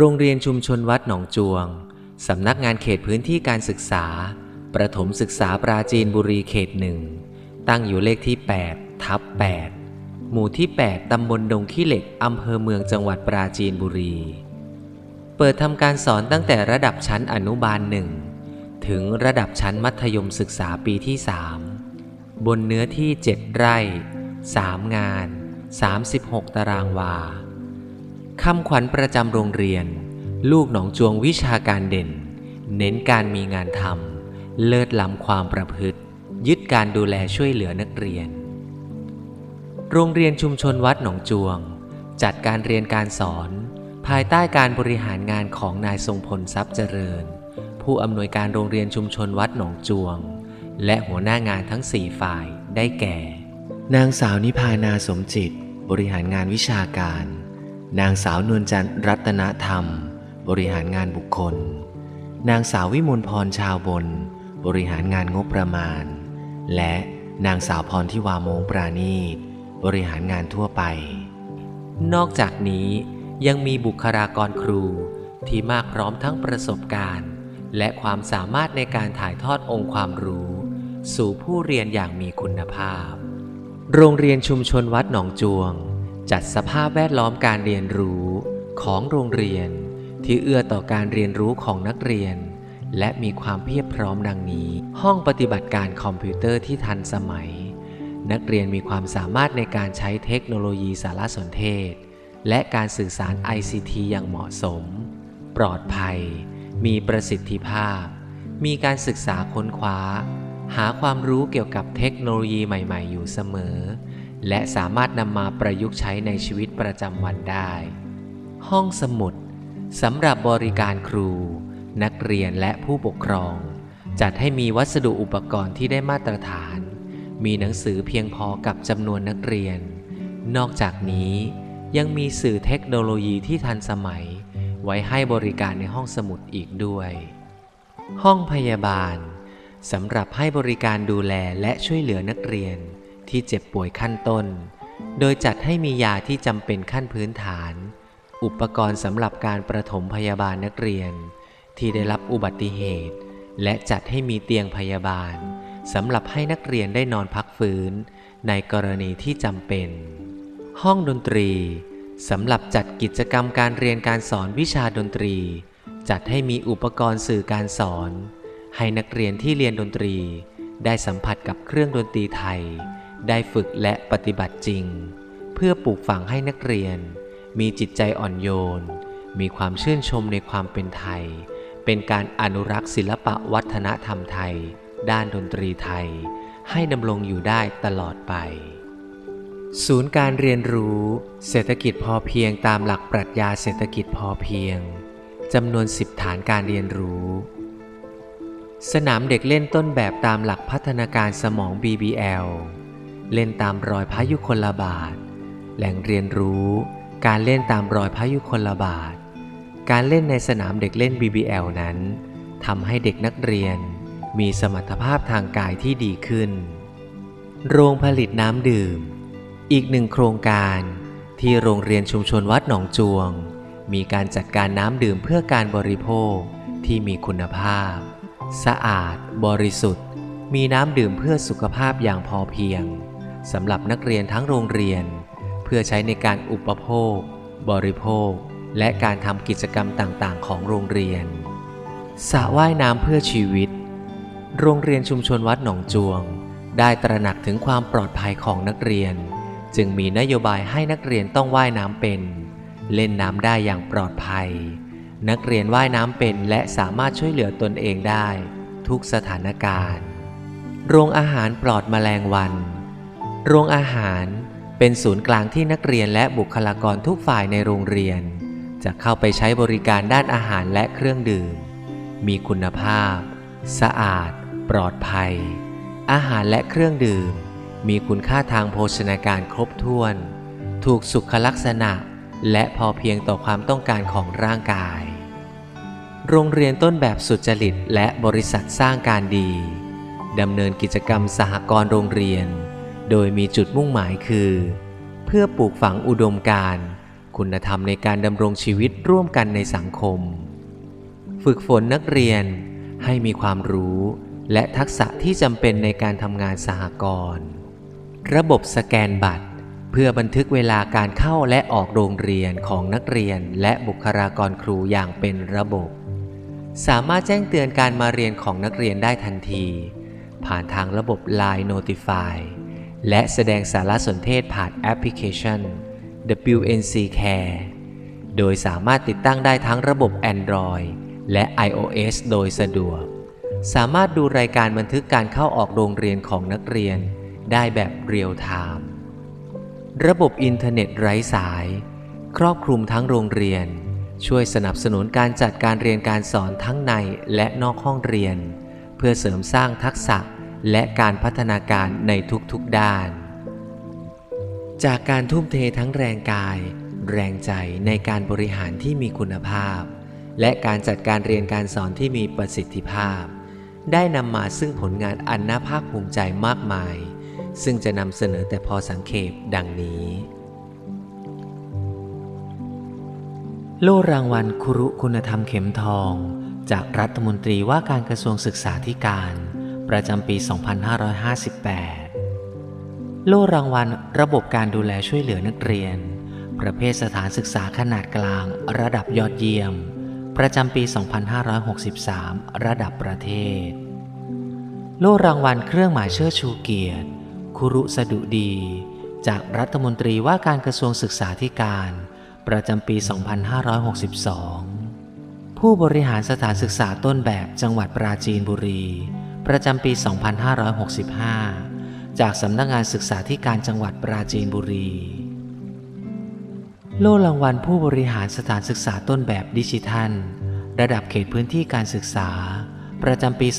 โรงเรียนชุมชนวัดหนองจวง สำนักงานเขตพื้นที่การศึกษา ประถมศึกษาปราจีนบุรีเขตหนึ่ง ตั้งอยู่เลขที่ 8 ทับ 8 หมู่ที่ 8 ตำบลดงขี้เหล็ก อำเภอเมืองจังหวัดปราจีนบุรี เปิดทำการสอนตั้งแต่ระดับชั้นอนุบาลหนึ่ง ถึงระดับชั้นมัธยมศึกษาปีที่ 3 บนเนื้อที่ 7 ไร่ 3 งาน 36 ตารางวา คำขวัญประจำโรงเรียน ลูกหนองจวงวิชาการเด่น เน้นการมีงานทำเลิศล้ำความประพฤติ ยึดการดูแลช่วยเหลือนักเรียน โรงเรียนชุมชนวัดหนองจวง จัดการเรียนการสอน ภายใต้การบริหารงานของนายทรงพลทรัพย์เจริญ ผู้อำนวยการโรงเรียนชุมชนวัดหนองจวง และหัวหน้างานทั้ง 4 ฝ่ายได้แก่ นางสาวนิพานาสมจิต บริหารงานวิชาการ นางสาวนวลจันทร์รัตนธรรม บริหารงานบุคคล นางสาววิมลพรชาวบน บริหารงานงบประมาณ และนางสาวพรทิวาโมงปราณีตบริหารงานทั่วไป นอกจากนี้ยังมีบุคลากรครูที่มากพร้อมทั้งประสบการณ์ และความสามารถในการถ่ายทอดองค์ความรู้ สู่ผู้เรียนอย่างมีคุณภาพ โรงเรียนชุมชนวัดหนองจวง จัดสภาพแวดล้อมการเรียนรู้ของโรงเรียน ที่เอื้อต่อการเรียนรู้ของนักเรียน และมีความเพียบพร้อมดังนี้ ห้องปฏิบัติการคอมพิวเตอร์ที่ทันสมัย นักเรียนมีความสามารถในการใช้เทคโนโลยีสารสนเทศ และการสื่อสาร ICT อย่างเหมาะสม ปลอดภัย มีประสิทธิภาพ มีการศึกษาค้นคว้า หาความรู้เกี่ยวกับเทคโนโลยีใหม่ ๆ อยู่เสมอ และสามารถนำมาประยุกต์ใช้ในชีวิตประจำวันได้ ห้องสมุดสำหรับบริการครู นักเรียนและผู้ปกครอง จัดให้มีวัสดุอุปกรณ์ที่ได้มาตรฐาน มีหนังสือเพียงพอกับจำนวนนักเรียน นอกจากนี้ยังมีสื่อเทคโนโลยีที่ทันสมัย ไว้ให้บริการในห้องสมุดอีกด้วย ห้องพยาบาลสำหรับให้บริการดูแลและช่วยเหลือนักเรียน ที่เจ็บป่วยขั้นต้น โดยจัดให้มียาที่จำเป็นขั้นพื้นฐาน อุปกรณ์สำหรับการประถมพยาบาลนักเรียน ที่ได้รับอุบัติเหตุ และจัดให้มีเตียงพยาบาลสำหรับให้นักเรียนได้นอนพักฟื้น ในกรณีที่จำเป็น ห้องดนตรีสำหรับจัดกิจกรรมการเรียนการสอนวิชาดนตรี จัดให้มีอุปกรณ์สื่อการสอน ให้นักเรียนที่เรียนดนตรี ได้สัมผัสกับเครื่องดนตรีไทย ได้ฝึกและปฏิบัติจริง เพื่อปลูกฝังให้นักเรียน มีจิตใจอ่อนโยน มีความชื่นชมในความเป็นไทย เป็นการอนุรักษ์ศิลปะวัฒนธรรมไทย ด้านดนตรีไทย ให้ดำรงอยู่ได้ตลอดไป ศูนย์การเรียนรู้ เศรษฐกิจพอเพียงตามหลักปรัชญาเศรษฐกิจพอเพียงจำนวน 10 ฐานการเรียนรู้ สนามเด็กเล่นต้นแบบตามหลักพัฒนาการสมอง BBL เล่นตามรอยพายุคลบาท แหล่งเรียนรู้ การเล่นตามรอยพายุคลบาท การเล่นในสนามเด็กเล่น BBL นั้นทำให้เด็กนักเรียน มีสมรรถภาพทางกายที่ดีขึ้น โรงผลิตน้ำดื่ม อีกหนึ่งโครงการที่โรงเรียนชุมชนวัดหนองจวง มีการจัดการน้ำดื่มเพื่อการบริโภคที่มีคุณภาพ สะอาด บริสุทธิ์ มีน้ำดื่มเพื่อสุขภาพอย่างพอเพียง สำหรับนักเรียนทั้งโรงเรียน เพื่อใช้ในการอุปโภค บริโภค และการทำกิจกรรมต่างๆ ของโรงเรียนสระว่ายน้ำเพื่อชีวิต โรงเรียนชุมชนวัดหนองจวง ได้ตระหนักถึงความปลอดภัยของนักเรียน จึงมีนโยบายให้นักเรียนต้องว่ายน้ำเป็น เล่นน้ำได้อย่างปลอดภัย นักเรียนว่ายน้ำเป็นและสามารถช่วยเหลือตนเองได้ ทุกสถานการณ์ โรงอาหารปลอดแมลงวัน โรงอาหารเป็นศูนย์กลางที่นักเรียนและบุคลากรทุกฝ่ายในโรงเรียน จะเข้าไปใช้บริการด้านอาหารและเครื่องดื่ม มีคุณภาพ สะอาด ปลอดภัย อาหารและเครื่องดื่ม มีคุณค่าทางโภชนาการครบถ้วน ถูกสุขลักษณะ และพอเพียงต่อความต้องการของร่างกาย โรงเรียนต้นแบบสุจริตและบริษัทสร้างการดีดำเนินกิจกรรมสหกรณ์โรงเรียน โดยมีจุดมุ่งหมายคือ เพื่อปลูกฝังอุดมการณ์คุณธรรมในการดำรงชีวิตร่วมกันในสังคม ฝึกฝนนักเรียนให้มีความรู้และทักษะที่จำเป็นในการทำงานสหกรณ์ ระบบสแกนบัตร เพื่อบันทึกเวลาการเข้าและออกโรงเรียนของนักเรียนและบุคลากรครูอย่างเป็นระบบ สามารถแจ้งเตือนการมาเรียนของนักเรียนได้ทันที ผ่านทางระบบ Line Notify และแสดงสารสนเทศผ่านแอปพลิเคชัน WNC Care โดยสามารถติดตั้งได้ทั้งระบบ Android และ iOS โดยสะดวก สามารถดูรายการบันทึกการเข้าออกโรงเรียนของนักเรียนได้แบบเรียลไทม์ ระบบอินเทอร์เน็ตไร้สาย ครอบคลุมทั้งโรงเรียน ช่วยสนับสนุนการจัดการเรียนการสอนทั้งในและนอกห้องเรียน เพื่อเสริมสร้างทักษะ และการพัฒนาการในทุกๆด้าน จากการทุ่มเททั้งแรงกาย แรงใจในการบริหารที่มีคุณภาพ และการจัดการเรียนการสอนที่มีประสิทธิภาพ ได้นำมาซึ่งผลงานอันน่าภาคภูมิใจมากมาย ซึ่งจะนำเสนอแต่พอสังเขปดังนี้ โล่รางวัลครุคุณธรรมเข็มทอง จากรัฐมนตรีว่าการกระทรวงศึกษาธิการ ประจำปี 2558 โล่รางวัลระบบการดูแลช่วยเหลือนักเรียน ประเภทสถานศึกษาขนาดกลาง ระดับยอดเยี่ยม ประจำปี 2563 ระดับประเทศ โล่รางวัลเครื่องหมายเชิดชูเกียรติ คุรุสดุดี จากรัฐมนตรีว่าการกระทรวงศึกษาธิการ ประจำปี 2562 ผู้บริหารสถานศึกษาต้นแบบจังหวัดปราจีนบุรี ประจำปี 2565 จากสำนักงานศึกษาธิการจังหวัดปราจีนบุรี โล่รางวัลผู้บริหารสถานศึกษาต้นแบบดิจิทัล ระดับเขตพื้นที่การศึกษา ประจำปี 2565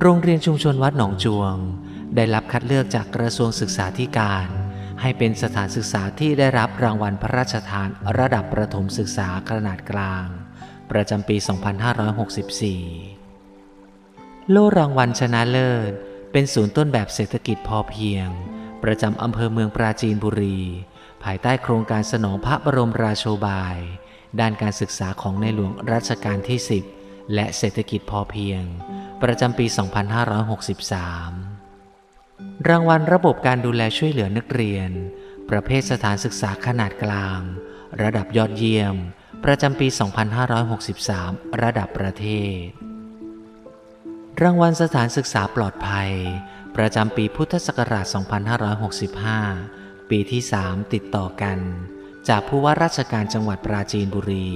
โรงเรียนชุมชนวัดหนองจวง ได้รับคัดเลือกจากกระทรวงศึกษาธิการ ให้เป็นสถานศึกษาที่ได้รับรางวัลพระราชทานระดับประถมศึกษาขนาดกลาง ประจำปี 2564 โล่รางวัลชนะเลิศ เป็นศูนย์ต้นแบบเศรษฐกิจพอเพียง ประจำอำเภอเมืองปราจีนบุรี ภายใต้โครงการสนองพระบรมราโชบาย ด้านการศึกษาของในหลวงรัชกาลที่ 10 และเศรษฐกิจพอเพียง ประจำปี 2563 รางวัลระบบการดูแลช่วยเหลือนักเรียน ประเภทสถานศึกษาขนาดกลาง ระดับยอดเยี่ยม ประจำปี 2563 ระดับประเทศ รางวัลสถานศึกษาปลอดภัย ประจำปีพุทธศักราช 2565 ปีที่ 3 ติดต่อกัน จากผู้ว่าราชการจังหวัดปราจีนบุรี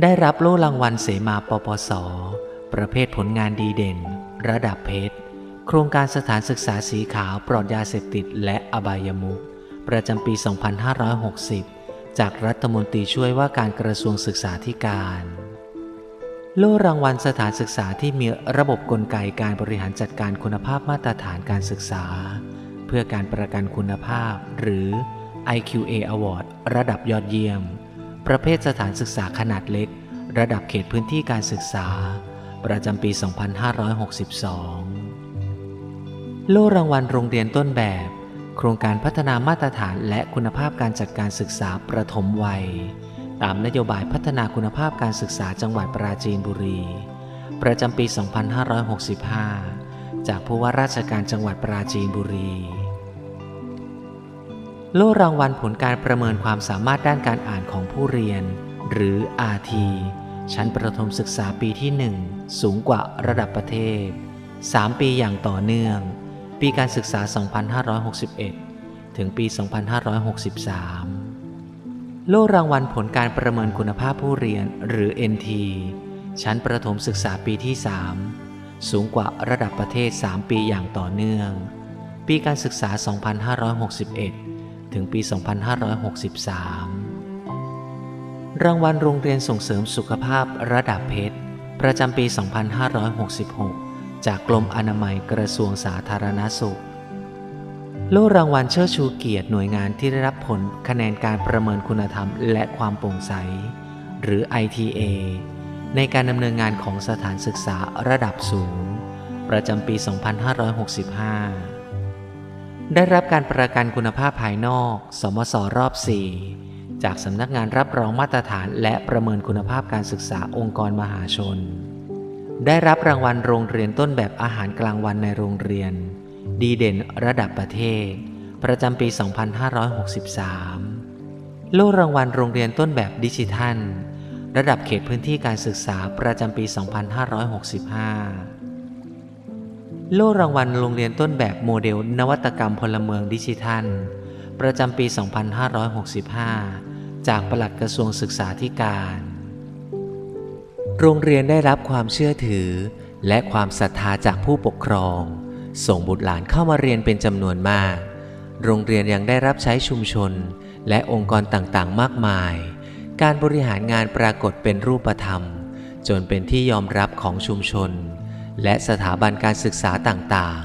ได้รับโล่รางวัลเสมาปปส ประเภทผลงานดีเด่น ระดับเพชร โครงการสถานศึกษาสีขาวปลอดยาเสพติดและอบายมุขประจำปี 2560 จากรัฐมนตรีช่วยว่าการกระทรวงศึกษาธิการ โล่รางวัลสถานศึกษาที่มีระบบกลไกการบริหารจัดการคุณภาพมาตรฐานการศึกษา เพื่อการประกันคุณภาพ หรือ IQA Award ระดับยอดเยี่ยม ประเภทสถานศึกษาขนาดเล็ก ระดับเขตพื้นที่การศึกษา ประจำปี 2562 โล่รางวัลโรงเรียนต้นแบบ โครงการพัฒนามาตรฐานและคุณภาพการจัดการศึกษาประถมวัย ตามนโยบายพัฒนาคุณภาพการศึกษาจังหวัดปราจีนบุรี ประจำปี 2565 จากผู้ว่าราชการจังหวัดปราจีนบุรี โล่รางวัลผลการประเมินความสามารถด้านการอ่านของผู้เรียน หรือ RT ชั้นประถมศึกษาปีที่ 1 สูงกว่าระดับประเทศ 3 ปีอย่างต่อเนื่อง ปีการศึกษา 2561 ถึงปี 2563 โล่รางวัลผลการประเมินคุณภาพผู้เรียนหรือ NT ชั้นประถมศึกษาปีที่ 3 สูงกว่าระดับประเทศ 3 ปีอย่างต่อเนื่อง ปีการศึกษา 2561 ถึงปี 2563 รางวัลโรงเรียนส่งเสริมสุขภาพระดับเพชร ประจำปี 2566 จากกรมอนามัยกระทรวงสาธารณสุข โล่รางวัลเชิดชูเกียรติหน่วยงานที่ได้รับผลคะแนนการประเมินคุณธรรมและความโปร่งใส หรือ ITA ในการดำเนินงานของสถานศึกษาระดับสูง ประจำปี 2565 ได้รับการประกันคุณภาพภายนอก สมสรอบ 4 จากสำนักงานรับรองมาตรฐานและประเมินคุณภาพการศึกษาองค์กรมหาชน ได้รับรางวัลโรงเรียนต้นแบบอาหารกลางวันในโรงเรียน ดีเด่นระดับประเทศ ประจำปี 2563 โล่รางวัลโรงเรียนต้นแบบดิจิทัล ระดับเขตพื้นที่การศึกษาประจำปี 2565 โล่รางวัลโรงเรียนต้นแบบโมเดลนวัตกรรมพลเมืองดิจิทัล ประจำปี 2565 จากปลัดกระทรวงศึกษาธิการ โรงเรียนได้รับความเชื่อถือ และความศรัทธาจากผู้ปกครอง ส่งบุตรหลานเข้ามาเรียนเป็นจำนวนมาก โรงเรียนยังได้รับใช้ชุมชน และองค์กรต่างๆ มากมาย การบริหารงานปรากฏเป็นรูปธรรม จนเป็นที่ยอมรับของชุมชน และสถาบันการศึกษาต่าง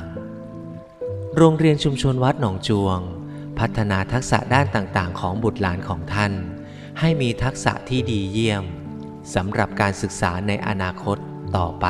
ๆ โรงเรียนชุมชนวัดหนองจวง พัฒนาทักษะด้านต่างๆ ของบุตรหลานของท่าน ให้มีทักษะที่ดีเยี่ยม สำหรับการศึกษาในอนาคตต่อไป